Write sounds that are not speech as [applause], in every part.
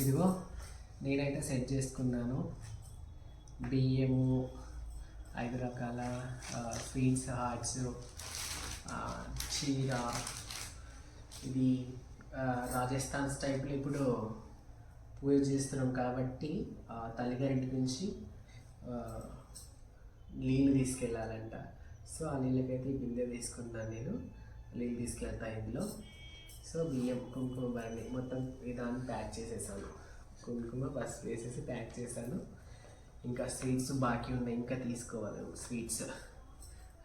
ఇదిగో నేనైతే సెట్ చేసుకున్నాను. బియ్యము ఐదు రకాల స్వీట్స్ హార్ట్స్ చీర ఇది రాజస్థాన్ స్టైల్ ఇప్పుడు పూజ చేస్తున్నాం కాబట్టి తల్లిగారింటి నుంచి నీళ్ళు తీసుకెళ్ళాలంట. సో ఆ నీళ్ళకైతే బిందె తీసుకున్నాను నేను. నీళ్ళు తీసుకెళ్తా ఇందులో. సో బియ్యం కుంకుమ బరని మొత్తం ఇదాన్ని ప్యాక్ చేసేసాను. కుంకుమ బస్ వేసేసి ప్యాక్ చేశాను. ఇంకా స్వీట్స్ బాకీ ఉన్నాయి ఇంకా తీసుకోవాలి స్వీట్స్.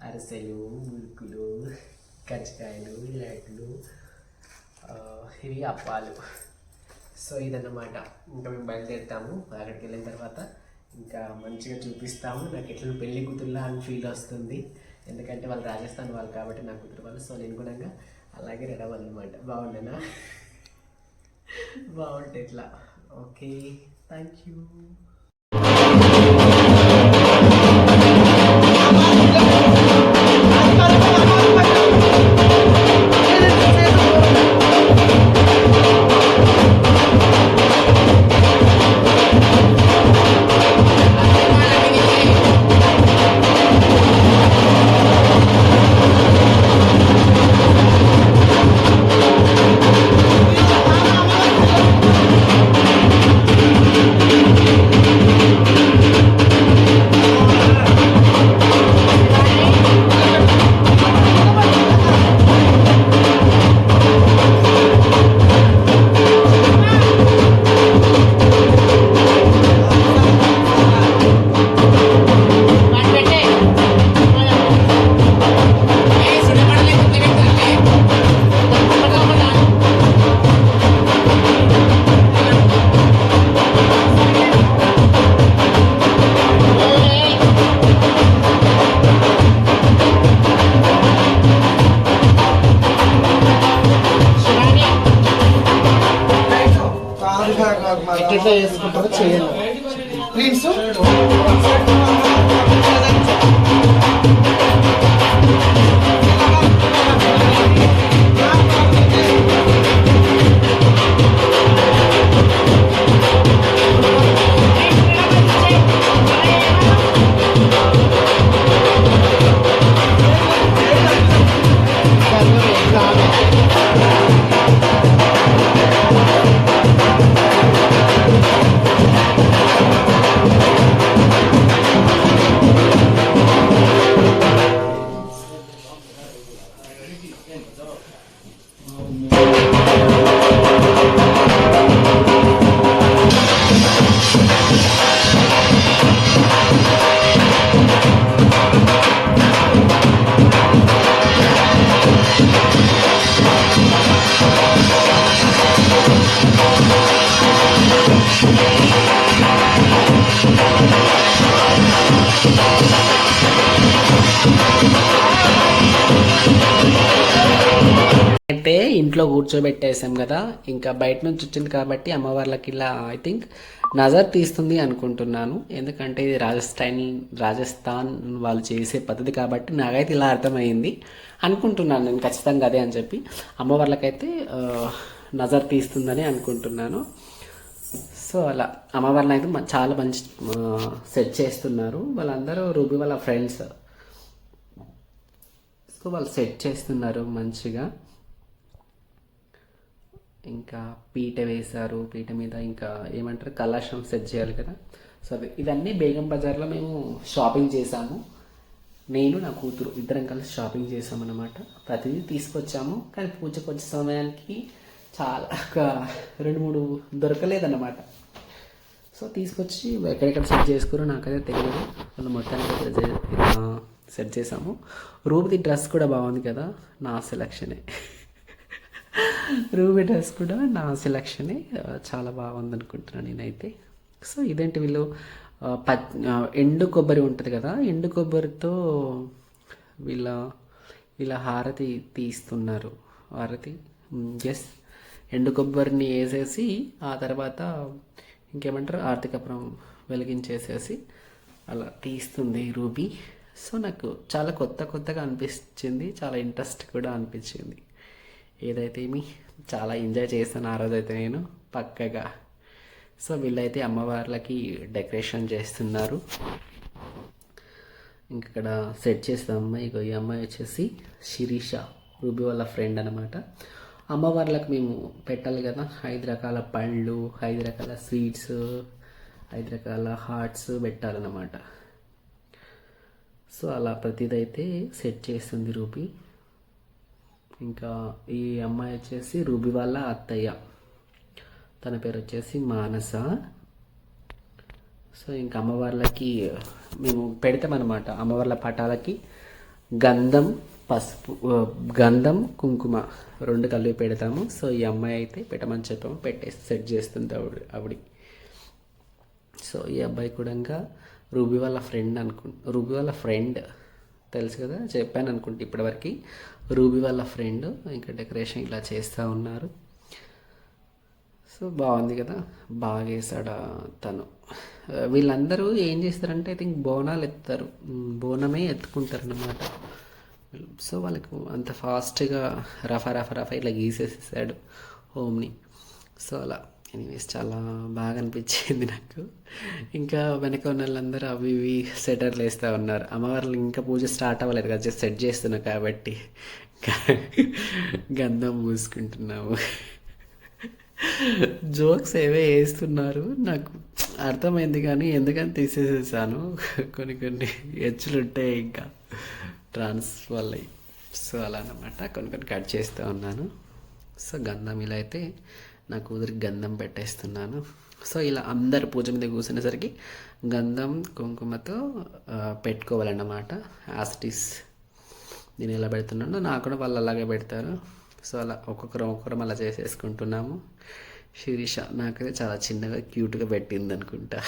అరిసెలు మురుకులు కజ్జికాయలు లడ్లు ఇవి అప్పాలు. సో ఇదన్నమాట. ఇంకా మేము బయలుదేరుతాము అక్కడికి వెళ్ళిన తర్వాత ఇంకా మంచిగా చూపిస్తాము. నాకు ఎట్లా పెళ్ళి కూతురులా అని ఫీల్ వస్తుంది. ఎందుకంటే వాళ్ళు రాజస్థాన్ వాళ్ళు కాబట్టి నా కూతురు వాళ్ళు. సో నేను కూడా అలాగే రెడీ అన్నమాట బాగుండేనా? [laughs] బాగుంటే ఎట్లా? ఓకే. థ్యాంక్ యూ ఎట్లా చేసుకుంటారో చేయండి కూర్చోబెట్టేసాం కదా. ఇంకా బయట నుంచి వచ్చింది కాబట్టి అమ్మవార్లకి ఇలా ఐ థింక్ నజర్ తీస్తుంది అనుకుంటున్నాను. ఎందుకంటే ఇది రాజస్థాన్ రాజస్థాన్ వాళ్ళు చేసే పద్ధతి కాబట్టి నాకైతే ఇలా అర్థమైంది అనుకుంటున్నాను నేను ఖచ్చితంగా అదే అని చెప్పి. అమ్మవార్లకైతే నజర్ తీస్తుందని అనుకుంటున్నాను. సో అలా అమ్మవారిని అయితే చాలా మంచి సెట్ చేస్తున్నారు. వాళ్ళందరూ రూబీ వాళ్ళ ఫ్రెండ్స్ సో వాళ్ళు సెట్ చేస్తున్నారు మంచిగా. ఇంకా పీట వేశారు పీట మీద ఇంకా ఏమంటారు కలాశం సెట్ చేయాలి కదా. సో అదే ఇవన్నీ బేగం బజార్లో మేము షాపింగ్ చేశాము. నేను నా కూతురు ఇద్దరం కలిసి షాపింగ్ చేసామన్నమాట ప్రతిదీ తీసుకొచ్చాము. కానీ పూజకు వచ్చే సమయానికి చాలా ఒక రెండు మూడు దొరకలేదన్నమాట. సో తీసుకొచ్చి ఎక్కడెక్కడ సెట్ చేసుకురో నాకైతే తెలియదు. వాళ్ళు మొత్తానికి అయితే సెట్ చేసాము రూపతి డ్రెస్ కూడా బాగుంది కదా నా సెలక్షనే రూబీ డ్రెస్ కూడా నా సెలక్షనే చాలా బాగుంది అనుకుంటున్నాను నేనైతే. సో ఇదేంటి వీళ్ళు ప ఎండు కొబ్బరి ఉంటుంది కదా ఎండు కొబ్బరితో వీళ్ళ వీళ్ళ హారతి తీస్తున్నారు. హారతి? ఎస్ ఎండు కొబ్బరిని వేసేసి ఆ తర్వాత ఇంకేమంటారు ఆర్థికపురం వెలిగించేసేసి అలా తీస్తుంది రూబీ. సో నాకు చాలా కొత్త కొత్తగా అనిపించింది చాలా ఇంట్రెస్ట్ కూడా అనిపించింది. ఏదైతే ఏమి చాలా ఎంజాయ్ చేస్తాను ఆ రోజైతే నేను పక్కగా. సో వీళ్ళైతే అమ్మవార్లకి డెకరేషన్ చేస్తున్నారు. ఇంకక్కడ సెట్ చేసిన అమ్మాయి ఇగో ఈ అమ్మాయి వచ్చేసి శిరీష రూబీ వాళ్ళ ఫ్రెండ్ అనమాట అమ్మవార్లకు మేము పెట్టాలి కదా ఐదు రకాల పండ్లు ఐదు రకాల స్వీట్స్ ఐదు రకాల హార్ట్స్ పెట్టాలన్నమాట. సో అలా ప్రతిదైతే సెట్ చేస్తుంది రూబీ ఇంకా ఈ అమ్మాయి వచ్చేసి రూబీ వాళ్ళ అత్తయ్య. తన పేరు వచ్చేసి మానస. సో ఇంకా అమ్మవార్లకి మేము పెడతామన్నమాట. అమ్మవార్ల పటాలకి గంధం పసుపు గంధం కుంకుమ రెండు కలిపి పెడతాము. సో ఈ అమ్మాయి అయితే పెట్టమని చెప్పాము. పెట్టేసి సెట్ చేస్తుంది ఆవిడ ఆవిడ. సో ఈ అబ్బాయి కూడా రూబీ వాళ్ళ ఫ్రెండ్ అనుకు రూబీ వాళ్ళ ఫ్రెండ్. తెలుసు కదా? చెప్పాను అనుకుంటే ఇప్పటివరకు. రూబీ వాళ్ళ ఫ్రెండ్ ఇంకా డెకరేషన్ ఇలా చేస్తూ ఉన్నారు. సో బాగుంది కదా బాగా వేసాడు తను. వీళ్ళందరూ ఏం చేస్తారంటే ఐ థింక్ బోనాలు ఎత్తారు. బోనమే ఎత్తుకుంటారు అన్నమాట సో వాళ్ళకు అంత ఫాస్ట్గా రఫా రఫా రఫా ఇట్లా గీసేసేసాడు హోమ్ని. సో అలా ఎనీవేస్ చాలా బాగా అనిపించింది నాకు. ఇంకా వెనక ఉన్న వాళ్ళందరూ అవి ఇవి సెటర్లు వేస్తూ ఉన్నారు. అమ్మవార్లు ఇంకా పూజ స్టార్ట్ అవ్వలేదు కదా జస్ట్ సెట్ చేస్తున్నా కాబట్టి. గంధం పూసుకుంటున్నాము జోక్స్ ఏవే వేస్తున్నారు? నాకు అర్థమైంది కానీ ఎందుకని తీసేసేసాను? కొన్ని కొన్ని హెచ్చులు ఉంటాయి ఇంకా. ట్రాన్స్ వల్ల సో అలా అనమాట కొన్ని కొన్ని కట్ చేస్తూ ఉన్నాను. సో గంధం ఇలా అయితే నా కూతురికి గంధం పెట్టేస్తున్నాను. సో ఇలా అందరు పూజ మీద కూర్చునేసరికి గంధం కుంకుమతో పెట్టుకోవాలన్నమాట. యాస్టిస్ నేను ఎలా పెడుతున్నానో నాకు కూడా వాళ్ళు అలాగే పెడతారు. సో అలా ఒక్కొక్కరం ఒక్కొక్కరం అలా చేసేసుకుంటున్నాము. శిరీష నాకైతే చాలా చిన్నగా క్యూట్గా పెట్టింది అనుకుంటా.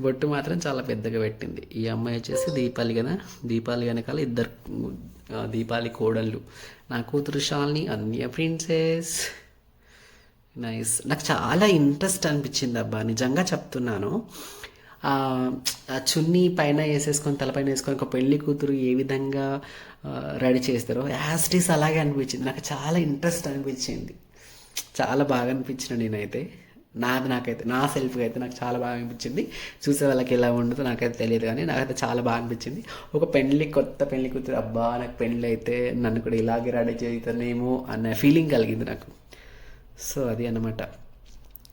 బొట్టు మాత్రం చాలా పెద్దగా పెట్టింది. ఈ అమ్మాయి వచ్చేసి దీపాలి కదా? దీపాలి వెనకాల ఇద్దరు దీపాలి కోడళ్ళు. నా కూతురు షాల్ని అన్య ప్రిన్సెస్. నైస్ నాకు చాలా ఇంట్రెస్ట్ అనిపించింది అబ్బా. నిజంగా చెప్తున్నాను. ఆ చున్నీ పైన వేసేసుకొని తలపైన వేసుకొని ఒక పెళ్ళి కూతురు ఏ విధంగా రెడీ చేస్తారో యాస్టీస్ అలాగే అనిపించింది. నాకు చాలా ఇంట్రెస్ట్ అనిపించింది. చాలా బాగా అనిపించిన నేనైతే. నాది నాకైతే నా సెల్ఫ్గా అయితే నాకు చాలా బాగా అనిపించింది. చూసే వాళ్ళకి ఎలా ఉండదో నాకైతే తెలియదు కానీ నాకైతే చాలా బాగా అనిపించింది. ఒక పెళ్ళి కొత్త పెళ్ళి కూతురు అబ్బా నాకు పెళ్ళి అయితే నన్ను కూడా ఇలాగే రెడీ చేస్తానేమో అన్న ఫీలింగ్ కలిగింది నాకు. సో అది అన్నమాట.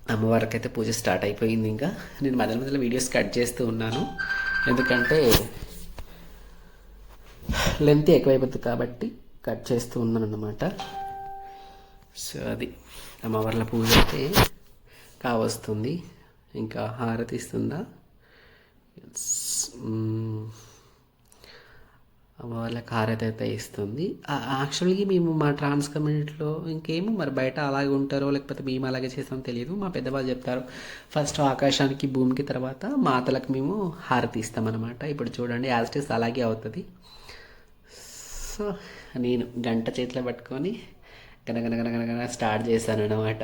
అమ్మవారికి అయితే పూజ స్టార్ట్ అయిపోయింది ఇంకా. నేను మధ్య మధ్యలో వీడియోస్ కట్ చేస్తూ ఉన్నాను. ఎందుకంటే లెంత్ ఎక్కువైపోతుంది కాబట్టి కట్ చేస్తూ ఉన్నాను అన్నమాట. సో అది. అమ్మవార్ల పూజ అయితే కావస్తుంది. ఇంకా హారతి ఇస్తుందా? వాళ్ళకి హారతి అయితే ఇస్తుంది. యాక్చువల్గా మేము మా ట్రాన్స్ కమ్యూనిటీలో ఇంకేమో మరి బయట అలాగే ఉంటారో లేకపోతే మేము అలాగే చేస్తామో తెలియదు. మా పెద్దవాళ్ళు చెప్తారు ఫస్ట్ ఆకాశానికి భూమికి తర్వాత మాతలకు మేము హారతి ఇస్తామన్నమాట. ఇప్పుడు చూడండి యాజ్ ఇస్ అలాగే అవుతుంది. సో నేను గంట చేతిలో పట్టుకొని గనగనగనగనగన స్టార్ట్ చేశాను అనమాట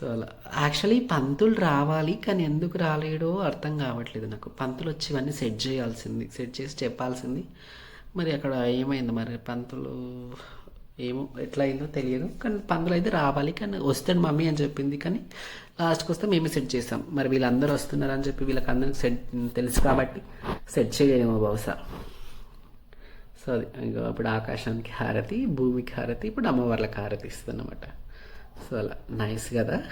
సో అలా. యాక్చువల్లీ పంతులు రావాలి కానీ ఎందుకు రాలేడో అర్థం కావట్లేదు నాకు. పంతులు వచ్చి ఇవన్నీ సెట్ చేయాల్సింది సెట్ చేసి చెప్పాల్సింది. మరి అక్కడ ఏమైంది మరి? పంతులు ఏమో ఎట్లా అయిందో తెలియదు కానీ పంతులు అయితే రావాలి కానీ వస్తాడు మమ్మీ అని చెప్పింది కానీ లాస్ట్కి వస్తే మేమే సెట్ చేస్తాం. మరి వీళ్ళందరూ వస్తున్నారు అని చెప్పి వీళ్ళకి అందరికి సెట్ తెలుసు కాబట్టి సెట్ చేయలేమో బహుశా. సో అది ఇంకా ఇప్పుడు ఆకాశానికి హారతి భూమికి హారతి ఇప్పుడు అమ్మవార్లకు హారతి ఇస్తుంది అనమాట సో అలా నైస్ కదా.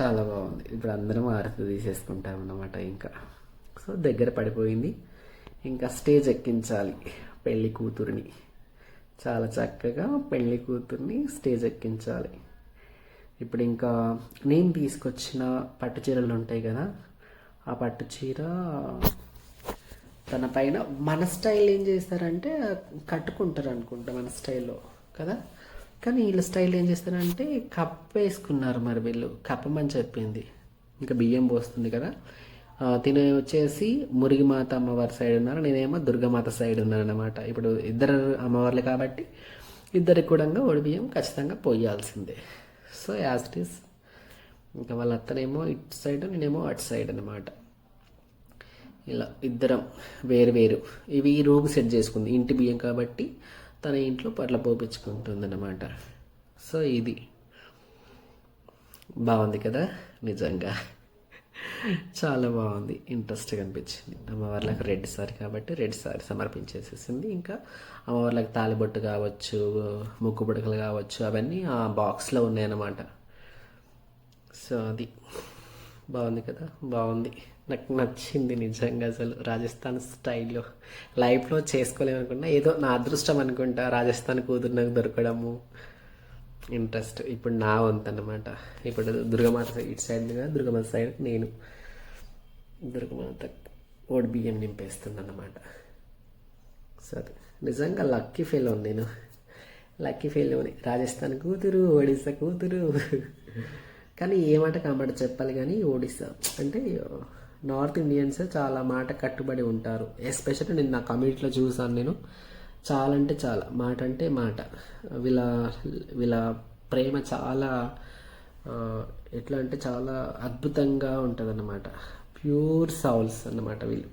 చాలా బాగుంది. ఇప్పుడు అందరం హారతి తీసేసుకుంటాం అన్నమాట ఇంకా. సో దగ్గర పడిపోయింది. ఇంకా స్టేజ్ ఎక్కించాలి పెళ్ళి కూతురిని. చాలా చక్కగా పెళ్ళి కూతుర్ని స్టేజ్ ఎక్కించాలి. ఇప్పుడు ఇంకా నేను తీసుకొచ్చిన పట్టు చీరలు ఉంటాయి కదా ఆ పట్టు చీర తన పైన మన స్టైల్ ఏం చేస్తారంటే కట్టుకుంటారు అనుకుంటా మన స్టైల్లో కదా? కానీ వీళ్ళ స్టైల్ ఏం చేస్తారంటే కప్ వేసుకున్నారు మరి వీళ్ళు. కప్పమని చెప్పింది. ఇంకా బియ్యం పోస్తుంది కదా. తినే వచ్చేసి మురిగిమాత అమ్మవారి సైడ్ ఉన్నారు. నేనేమో దుర్గమాత సైడ్ ఉన్నారనమాట ఇప్పుడు ఇద్దరు అమ్మవార్లు కాబట్టి ఇద్దరికి కూడా బియ్యం ఖచ్చితంగా పోయాల్సిందే. సో యాజ్ ఇట్ ఈస్ ఇంకా వాళ్ళ అత్తనేమో ఇటు సైడ్ నేనేమో అటు సైడ్ అనమాట ఇలా ఇద్దరం వేరు వేరు. ఇవి ఈ రూమ్ సెట్ చేసుకుంది. ఇంటి బియ్యం కాబట్టి తన ఇంట్లో పట్ల పోపించుకుంటుందన్నమాట. సో ఇది. బాగుంది కదా? నిజంగా. చాలా బాగుంది. ఇంట్రెస్ట్గా అనిపించింది. అమ్మవార్లకు రెడ్ సారీ కాబట్టి రెడ్ సారీ సమర్పించేసేసింది. ఇంకా అమ్మవార్లకు తాలిబొట్టు కావచ్చు ముక్కు బుడకలు కావచ్చు అవన్నీ ఆ బాక్స్లో ఉన్నాయన్నమాట. సో అది. బాగుంది కదా? బాగుంది. నాకు నచ్చింది నిజంగా అసలు రాజస్థాన్ స్టైల్లో. లైఫ్లో చేసుకోలేమనుకున్నా ఏదో నా అదృష్టం అనుకుంటా రాజస్థాన్ కూతురు నాకు దొరకడము. ఇంట్రెస్ట్. ఇప్పుడు నా వంతు అనమాట ఇప్పుడు దుర్గమాత ఇటు సైడ్ కదా దుర్గమాత సైడ్ నేను దుర్గమాత ఓడి బియ్యం నింపేస్తుంది అన్నమాట. సరే నిజంగా లక్కీ ఫెయిల్ ఉంది నేను. లక్కీ ఫెయిల్ ఉంది రాజస్థాన్ కూతురు ఒడిస్సా కూతురు. కానీ ఏ మాట కాబట్టి చెప్పాలి కానీ ఒడిస్సా. అంటే నార్త్ ఇండియన్స్ చాలా మాట కట్టుబడి ఉంటారు. ఎస్పెషల్లీ నేను నా కమ్యూనిటీలో చూసాను నేను. చాలా అంటే చాలా. మాట అంటే మాట. వీళ్ళ వీళ్ళ ప్రేమ చాలా ఎట్లా అంటే చాలా అద్భుతంగా ఉంటుంది అన్నమాట ప్యూర్ సౌల్స్ అన్నమాట వీళ్ళు.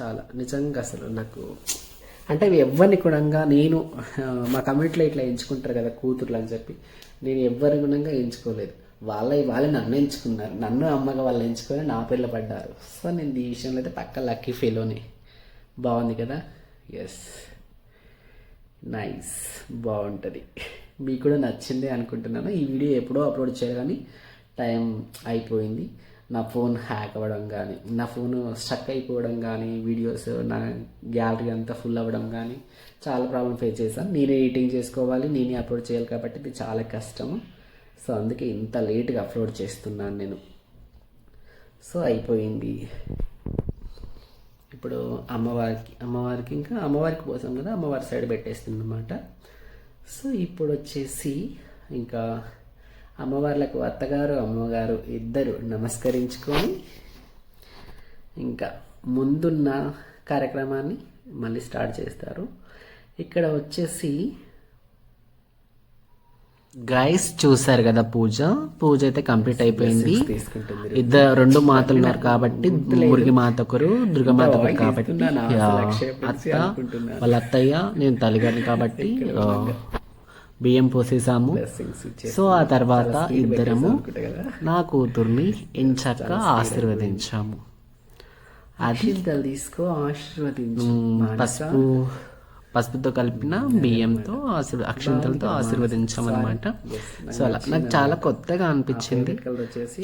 చాలా. నిజంగా అసలు నాకు అంటే ఎవరిని కూడా నేను మా కమ్యూనిటీలో ఇట్లా ఎంచుకుంటారు కదా కూతుర్లు అని చెప్పి నేను ఎవరి గుణంగా ఎంచుకోలేదు. వాళ్ళ వాళ్ళే నన్ను ఎంచుకున్నారు. నన్ను అమ్మగా వాళ్ళు ఎంచుకొని నా పేర్లు పడ్డారు. సో నేను ఈ విషయంలో అయితే పక్క లక్కీ ఫీలోని. బాగుంది కదా? ఎస్ నైస్ బాగుంటుంది. మీకు కూడా నచ్చింది అనుకుంటున్నాను. ఈ వీడియో ఎప్పుడో అప్లోడ్ చేయాలి కానీ టైం అయిపోయింది. నా ఫోన్ హ్యాక్ అవ్వడం కానీ నా ఫోన్ స్టక్ అయిపోవడం కానీ వీడియోస్ నా గ్యాలరీ అంతా ఫుల్ అవ్వడం కానీ చాలా ప్రాబ్లం ఫేస్ చేశాను. నేనే ఎడిటింగ్ చేసుకోవాలి నేనే అప్లోడ్ చేయాలి కాబట్టి ఇది చాలా కష్టము. సో అందుకే ఇంత లేట్గా అప్లోడ్ చేస్తున్నాను నేను. సో అయిపోయింది. ఇప్పుడు అమ్మవారికి అమ్మవారికి ఇంకా అమ్మవారికి కోసం కదా అమ్మవారి సైడ్ పెట్టేస్తుంది అనమాట సో ఇప్పుడు వచ్చేసి ఇంకా అమ్మవార్లకు అత్తగారు అమ్మగారు ఇద్దరు నమస్కరించుకొని ఇంకా ముందున్న కార్యక్రమాన్ని మళ్ళీ స్టార్ట్ చేస్తారు. ఇక్కడ వచ్చేసి గైస్ చూసారు కదా పూజ. పూజ అయితే కంప్లీట్ అయిపోయింది. ఇద్దరు రెండు మాతలు ఉన్నారు కాబట్టి మురిగి మాత ఒకరు దుర్గమాత ఒకరు కాబట్టి. అత్త. వాళ్ళ అత్తయ్య నేను తల్లిగారిని కాబట్టి బియ్యం పోసేసాము. సో ఆ తర్వాత ఇద్దరము. నా కూతుర్ని ఎంచక్క ఆశీర్వదించాము. అది తీసుకో ఆశీర్వదించు పసుపు పసుపుతో కలిపిన బియ్యంతో ఆశీర్వ అక్షింతలతో ఆశీర్వదించామన్నమాట. సో అలా నాకు చాలా కొత్తగా అనిపించింది.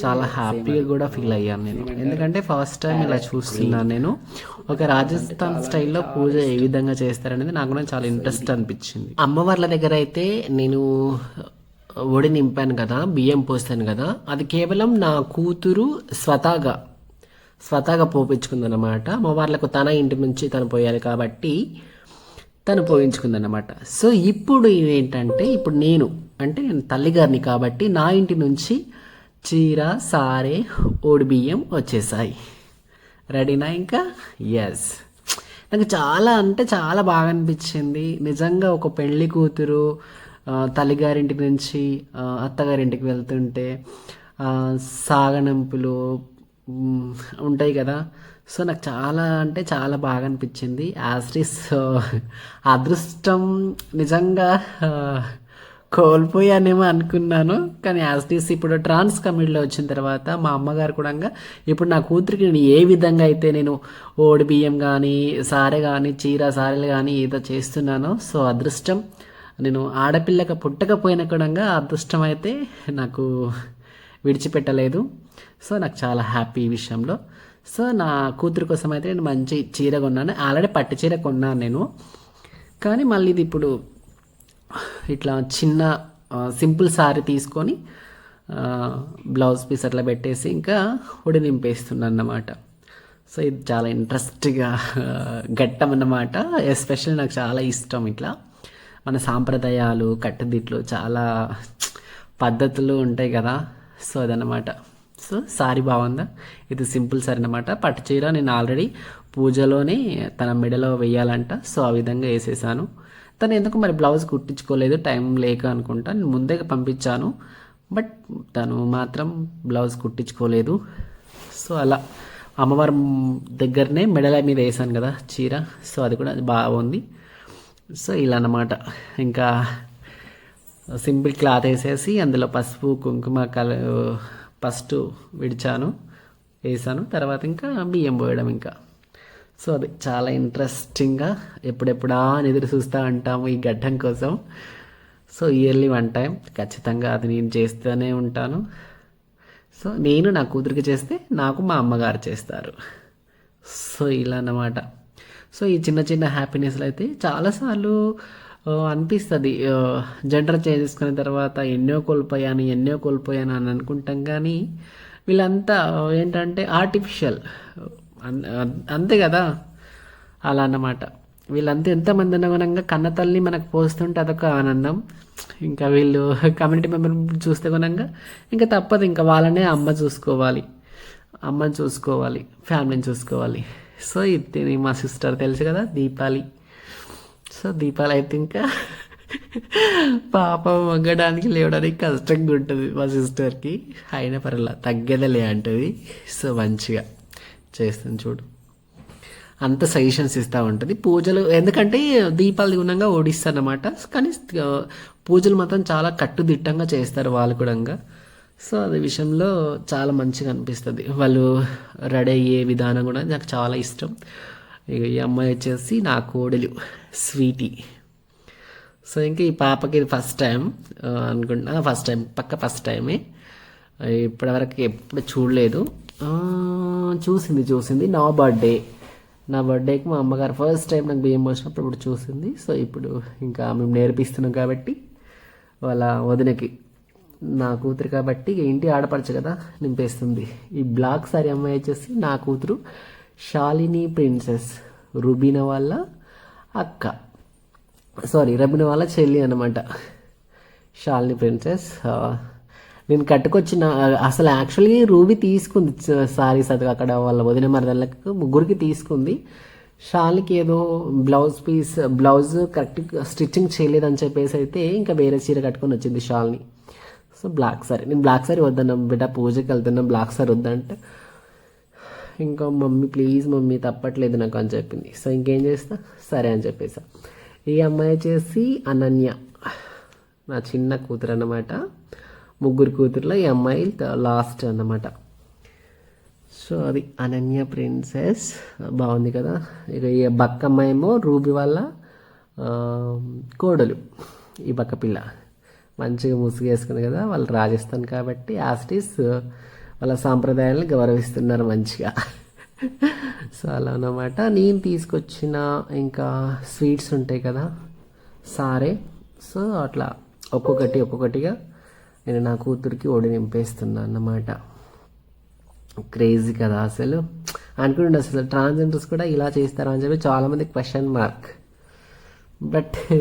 చాలా హ్యాపీగా కూడా ఫీల్ అయ్యాను నేను. ఎందుకంటే ఫస్ట్ టైం ఇలా చూస్తున్నాను నేను. ఒక రాజస్థాన్ స్టైల్లో పూజ ఏ విధంగా చేస్తారనేది నాకు కూడా చాలా ఇంట్రెస్ట్ అనిపించింది. అమ్మవార్ల దగ్గర అయితే నేను ఒడి నింపాను కదా బియ్యం పోస్తాను కదా అది కేవలం నా కూతురు స్వతహాగా స్వతహాగా పోపించుకుందనమాట అమ్మవార్లకు తన ఇంటి నుంచి తను పోయాలి కాబట్టి తను పోయించుకుందన్నమాట సో ఇప్పుడు ఏంటంటే ఇప్పుడు నేను అంటే నేను తల్లిగారిని కాబట్టి నా ఇంటి నుంచి చీర సారే ఓడి బియ్యం వచ్చేసాయి. రెడీనా ఇంకా? ఎస్ నాకు చాలా అంటే చాలా బాగా అనిపించింది. నిజంగా ఒక పెళ్ళి కూతురు తల్లిగారింటి నుంచి అత్తగారింటికి వెళ్తుంటే సాగనంపులు ఉంటాయి కదా. సో నాకు చాలా అంటే చాలా బాగా అనిపించింది. యాస్టిస్ అదృష్టం నిజంగా కోల్పోయానేమో అనుకున్నాను. కానీ యాస్టిస్ ఇప్పుడు ట్రాన్స్ కమిటీలో వచ్చిన తర్వాత మా అమ్మగారు కూడా ఇప్పుడు నా కూతురికి నేను ఏ విధంగా అయితే నేను ఓడి బియ్యం కానీ సారె కానీ చీర సారెలు కానీ ఏదో చేస్తున్నానో సో అదృష్టం నేను ఆడపిల్లగా పుట్టకపోయినా కూడా అదృష్టం అయితే నాకు విడిచిపెట్టలేదు. సో నాకు చాలా హ్యాపీ ఈ విషయంలో. సో నా కూతురు కోసం అయితే నేను మంచి చీర కొన్నాను. ఆల్రెడీ పట్టు చీర కొన్నాను నేను. కానీ మళ్ళీ ఇది ఇప్పుడు ఇట్లా చిన్న సింపుల్ సారీ తీసుకొని బ్లౌజ్ పీస్ అట్లా పెట్టేసి ఇంకా ఉడి నింపేస్తున్నాను అన్నమాట సో ఇది చాలా ఇంట్రెస్ట్గా ఘట్టం అన్నమాట ఎస్పెషల్ నాకు చాలా ఇష్టం ఇట్లా. మన సాంప్రదాయాలు కట్టుదిట్లు చాలా పద్ధతులు ఉంటాయి కదా. సో అదనమాట సో సారీ బాగుందా? ఇది సింపుల్ సారీ అనమాట పట్టు చీర నేను ఆల్రెడీ పూజలోనే తన మెడలో వేయాలంట. సో ఆ విధంగా వేసేసాను. తను ఎందుకు మరి బ్లౌజ్ కుట్టించుకోలేదు? టైం లేక అనుకుంటా. నేను ముందే పంపించాను. బట్ తను మాత్రం బ్లౌజ్ కుట్టించుకోలేదు. సో అలా. అమ్మవారి దగ్గరనే మెడల మీద వేసాను కదా చీర. సో అది కూడా బాగుంది. సో ఇలా అన్నమాట. ఇంకా సింపుల్ క్లాత్ వేసేసి అందులో పసుపు కుంకుమ కల ఫస్ట్ విడిచాను వేసాను తర్వాత ఇంకా బియ్యం పోయడం ఇంకా. సో అది చాలా ఇంట్రెస్టింగ్గా ఎప్పుడెప్పుడా అని ఎదురు చూస్తూ ఉంటాము ఈ గడ్డం కోసం. సో ఇయర్లీ వన్ టైం ఖచ్చితంగా అది నేను చేస్తూనే ఉంటాను. సో నేను నా కూతురికి చేస్తే నాకు మా అమ్మగారు చేస్తారు. సో ఇలా అన్నమాట సో ఈ చిన్న చిన్న హ్యాపీనెస్లు అయితే చాలాసార్లు అనిపిస్తుంది. జెండర్ చేంజ్ చేసుకున్న తర్వాత ఎన్నో కోల్పోయాను ఎన్నో కోల్పోయాను అని అనుకుంటాం కానీ వీళ్ళంతా ఏంటంటే ఆర్టిఫిషియల్ అంతే కదా? అలా అన్నమాట. వీళ్ళంతా ఎంతమంది అనుగుణంగా కన్న తల్లి మనకు పోస్తుంటే అదొక ఆనందం. ఇంకా వీళ్ళు కమ్యూనిటీ మెంబర్ చూస్తే గుణంగా ఇంకా తప్పదు. ఇంకా వాళ్ళనే అమ్మ చూసుకోవాలి. అమ్మని చూసుకోవాలి. ఫ్యామిలీని చూసుకోవాలి. సో ఇది మా సిస్టర్ తెలుసు కదా? దీపాలి. సో దీపాలు అయితే ఇంకా పాప వంగడానికి లేవడానికి కష్టంగా ఉంటుంది మా సిస్టర్కి. అయినా పర్వాలా తగ్గేదలే అంటుంది. సో మంచిగా చేస్తుంది చూడు. అంత సజెషన్స్ ఇస్తూ ఉంటుంది. పూజలు ఎందుకంటే దీపాలు గుణంగా ఓడిస్తారు అనమాట కానీ పూజలు మాత్రం చాలా కట్టుదిట్టంగా చేస్తారు వాళ్ళు కూడా సో అదే విషయంలో చాలా మంచిగా అనిపిస్తుంది. వాళ్ళు రెడీ అయ్యే విధానం కూడా నాకు చాలా ఇష్టం. ఇక ఈ అమ్మాయి వచ్చేసి నా కోడలు స్వీటీ. సో ఇంకా ఈ పాపకి ఇది ఫస్ట్ టైం అనుకుంటా ఫస్ట్ టైం పక్క ఫస్ట్ టైమే ఇప్పటివరకు ఎప్పుడు చూడలేదు. చూసింది చూసింది. నా బర్త్డే నా బర్త్డేకి మా అమ్మగారు ఫస్ట్ టైం నాకు బియ్యం పోసినప్పుడు ఇప్పుడు చూసింది. సో ఇప్పుడు ఇంకా మేము నేర్పిస్తున్నాం కాబట్టి వాళ్ళ వదినకి. నా కూతురు కాబట్టి ఇక ఇంటి ఆడపడచ్చు కదా నింపేస్తుంది. ఈ బ్లాక్ సారీ అమ్మాయి వచ్చేసి నా కూతురు. షాలిని ప్రిన్సెస్ రుబీనా వాళ్ళ అక్క. సారీ రబిన వాళ్ళ చెల్లి అనమాట షాలిని ప్రిన్సెస్ నేను కట్టుకొచ్చిన అసలు యాక్చువల్లీ రూబీ తీసుకుంది సారీస్ అది అక్కడ వాళ్ళ వదిన మరదళ్ళకు ముగ్గురికి తీసుకుంది. షాల్కి ఏదో blouse piece blouse correct stitching చేయలేదని చెప్పేసి అయితే ఇంకా వేరే చీర కట్టుకొని వచ్చింది షాల్ని సో బ్లాక్ సారీ నేను బ్లాక్ సారీ వద్దన్నాం బిడ్డ పూజకి వెళ్తున్నాం బ్లాక్ సారీ వద్దంటే. ఇంకా మమ్మీ ప్లీజ్ మమ్మీ తప్పట్లేదు నాకు అని చెప్పింది. సో ఇంకేం చేస్తా? సరే అని చెప్పేసా. ఈ అమ్మాయి వచ్చేసి అనన్య. నా చిన్న కూతురు అన్నమాట. ముగ్గురు కూతురులో. ఈ అమ్మాయి లాస్ట్ అన్నమాట. సో అది అనన్య ప్రిన్సెస్. బాగుంది కదా? ఇక ఈ బక్కమ్మ ఏమో రూబీ వల్ల కోడలు. ఈ బక్క పిల్ల. మంచిగా ముసుగేసుకుంది కదా? వాళ్ళు రాజస్థాన్ కాబట్టి యాస్టీస్ వాళ్ళ సాంప్రదాయాలను గౌరవిస్తున్నారు మంచిగా. సో అలా అన్నమాట. నేను తీసుకొచ్చిన ఇంకా స్వీట్స్ ఉంటాయి కదా సారే. సో అట్లా ఒక్కొక్కటి ఒక్కొక్కటిగా నేను నా కూతురికి ఒడి నింపేస్తున్నా అన్నమాట. క్రేజీ కదా అసలు. అనుకుంటుండే అసలు ట్రాన్స్జెండర్స్ కూడా ఇలా చేస్తారా అని చెప్పి చాలామంది క్వశ్చన్ మార్క్. బట్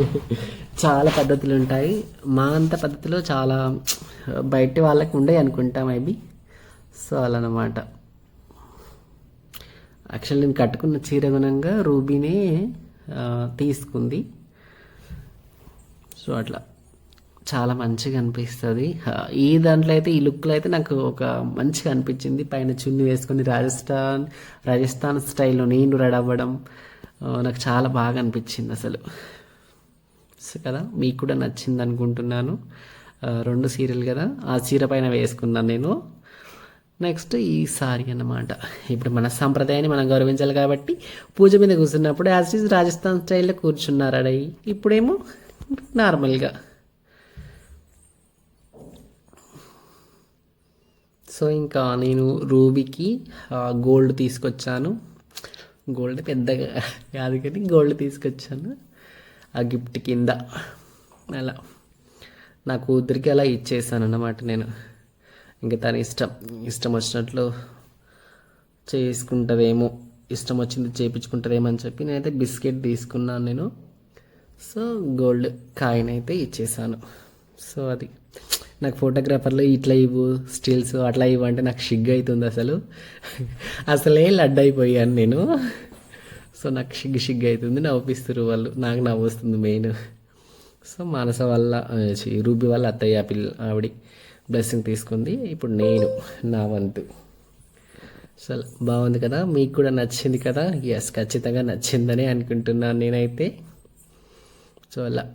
చాలా పద్ధతులు ఉంటాయి. మా అంత పద్ధతిలో చాలా బయట వాళ్ళకి ఉండే అనుకుంటా మేబీ. సో అలా యాక్చువల్ నేను కట్టుకున్న చీర గుణంగా రూబీనే తీసుకుంది. సో అట్లా. చాలా మంచిగా అనిపిస్తుంది. ఈ దాంట్లో అయితే ఈ లుక్లో అయితే నాకు ఒక మంచిగా అనిపించింది. పైన చున్ని వేసుకొని రాజస్థాన్ రాజస్థాన్ స్టైల్లో నేను రెడీ అవ్వడం నాకు చాలా బాగా అనిపించింది అసలు. సో కదా మీకు కూడా నచ్చింది అనుకుంటున్నాను. రెండు సీరియల్ కదా ఆ చీర పైన వేసుకున్నాను నేను. నెక్స్ట్ ఈ సారీ అన్నమాట. ఇప్పుడు మన సంప్రదాయాన్ని మనం గౌరవించాలి కాబట్టి పూజ మీద కూర్చున్నప్పుడు యాజ్ ఈజ్ రాజస్థాన్ స్టైల్లో కూర్చున్నారు ఇప్పుడేమో నార్మల్గా. సో ఇంకా నేను రూబీకి గోల్డ్ తీసుకొచ్చాను. గోల్డ్ పెద్దగా కాదు కానీ గోల్డ్ తీసుకొచ్చాను. ఆ గిఫ్ట్ కింద. అలా. నా కూతురికి అలా ఇచ్చేసాను అన్నమాట నేను. ఇంకా తన ఇష్టం ఇష్టం వచ్చినట్లు చేసుకుంటుందేమో ఇష్టం వచ్చింది చేయించుకుంటుందేమో అని చెప్పి నేనైతే బిస్కెట్ తీసుకున్నాను నేను. సో గోల్డ్ కాయిన్ అయితే ఇచ్చేసాను. సో అది. నాకు ఫోటోగ్రాఫర్లు ఇట్లా ఇవ్వు స్టిల్స్ అట్లా ఇవ్వు అంటే నాకు సిగ్గు అవుతుంది అసలు. అసలే లడ్డు అయిపోయాను నేను. సో నాకు సిగ్గు సిగ్గు అవుతుంది నవ్విస్తారు వాళ్ళు. నాకు నవ్వు వస్తుంది మెయిన్. సో మానస వల్ల రూబీ వల్ల అత్తయ్య పిల్ల ఆవిడ. బ్లెస్సింగ్ తీసుకుంది. ఇప్పుడు నేను నా వంతు. సో బాగుంది కదా? మీకు కూడా నచ్చింది కదా? ఎస్ ఖచ్చితంగా నచ్చిందని అనుకుంటున్నాను నేనైతే. సో అలా.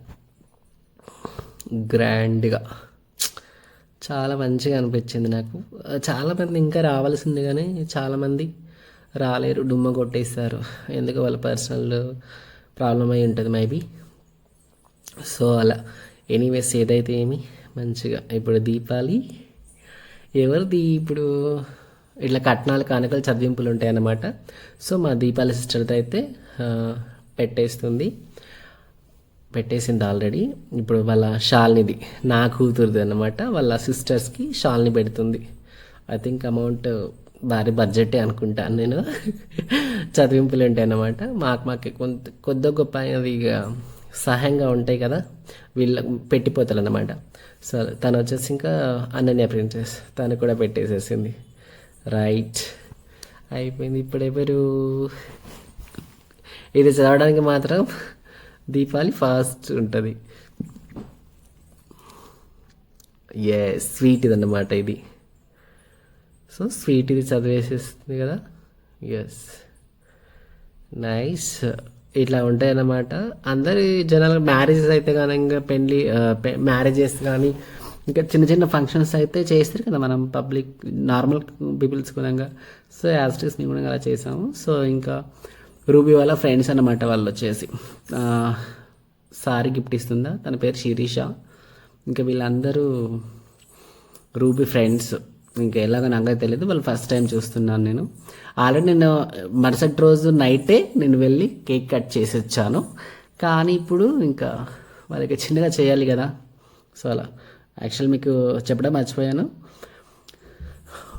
గ్రాండ్గా చాలా మంచిగా అనిపించింది నాకు. చాలామంది ఇంకా రావాల్సింది కానీ చాలామంది రాలేరు డుమ్మ కొట్టేస్తారు ఎందుకు? వాళ్ళ పర్సనల్ ప్రాబ్లం అయి ఉంటుంది మేబీ సో అలా. ఎనీవేస్ ఏదైతే ఏమి మంచిగా. ఇప్పుడు దీపాలి. ఎవరిది ఇప్పుడు? ఇట్లా కట్నాలు కానుకలు చదివింపులు ఉంటాయి అన్నమాట సో మా దీపాలి సిస్టర్తో అయితే పెట్టేస్తుంది. పెట్టేసింది ఆల్రెడీ. ఇప్పుడు వాళ్ళ షాల్నిది నా కూతురుది అనమాట వాళ్ళ సిస్టర్స్కి షాల్ని పెడుతుంది. ఐ థింక్ అమౌంట్ భారీ బడ్జెటే అనుకుంటాను నేను. చదివింపులు ఉంటాయి అన్నమాట మాకు మాకు కొంత కొద్ది గొప్ప అది ఇక సహాయంగా ఉంటాయి కదా. వీళ్ళ పెట్టిపోతారు అన్నమాట సరే తను వచ్చేసి ఇంకా అనన్య ప్రిన్సెస్ తను కూడా పెట్టేసేసింది. రైట్ అయిపోయింది ఇప్పుడు ఎవరు ఇది చదవడానికి మాత్రం దీపావళి ఫాస్ట్ ఉంటుంది. ఏ స్వీట్ ఇది అన్నమాట ఇది. సో స్వీట్ ఇది చదివేసేస్తుంది కదా? ఎస్ నైస్ ఇట్లా ఉంటాయి అన్నమాట అందరి జనాలు మ్యారేజెస్ అయితే కానీ ఇంకా పెళ్ళి మ్యారేజెస్ కానీ ఇంకా చిన్న చిన్న ఫంక్షన్స్ అయితే చేస్తారు కదా మనం పబ్లిక్ నార్మల్ పీపుల్స్ కూడా సో యాజ్ టీస్ మేము కూడా అలా చేసాము. సో ఇంకా రూబీ వాళ్ళ ఫ్రెండ్స్ అన్నమాట వాళ్ళు వచ్చేసి. సారీ గిఫ్ట్ ఇస్తుందా? తన పేరు శిరీష. ఇంకా వీళ్ళందరూ రూబీ ఫ్రెండ్స్ ఇంకా ఎలాగో నాకు తెలియదు వాళ్ళు ఫస్ట్ టైం చూస్తున్నాను నేను. ఆల్రెడీ నేను మరుసటి రోజు నైటే నేను వెళ్ళి కేక్ కట్ చేసి వచ్చాను. కానీ ఇప్పుడు ఇంకా వాళ్ళకి చిన్నగా చేయాలి కదా. సో అలా. యాక్చువల్ మీకు చెప్పడం మర్చిపోయాను.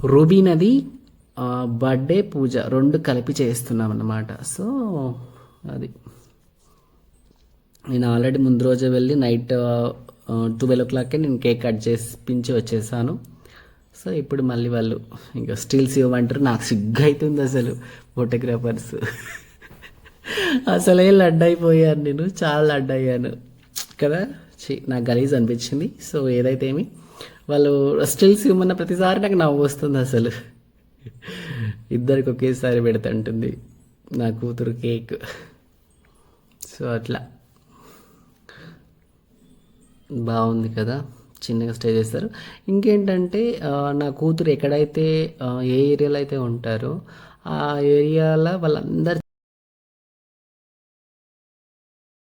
రూబీ నది బర్త్డే పూజ రెండు కలిపి చేస్తున్నాం అన్నమాట. సో అది. నేను ఆల్రెడీ ముందు రోజే వెళ్ళి నైట్ ట్వెల్వ్ ఓ క్లాక్కే నేను కేక్ కట్ చేసి పించి వచ్చేసాను. సో ఇప్పుడు మళ్ళీ వాళ్ళు ఇంకా స్టిల్స్ ఇవ్వమంటారు. నాకు సిగ్గు అవుతుంది అసలు ఫోటోగ్రాఫర్స్ అసలే లడ్డు అయిపోయాను నేను. చాలా లడ్డు అయ్యాను కదా నాకు గలీజ్ అనిపించింది. సో ఏదైతే ఏమి వాళ్ళు స్టిల్స్ ఇవ్వమన్న ప్రతిసారి నాకు నవ్వు వస్తుంది అసలు. ఇద్దరికి ఒకేసారి పెడుతుంటుంది నా కూతురు కేక్. సో అట్లా. బాగుంది కదా? చిన్నగా స్టే చేస్తారు. ఇంకేంటంటే నా కూతురు ఎక్కడైతే ఏ ఏరియాలో అయితే ఉంటారో ఆ ఏరియాలో వాళ్ళందరు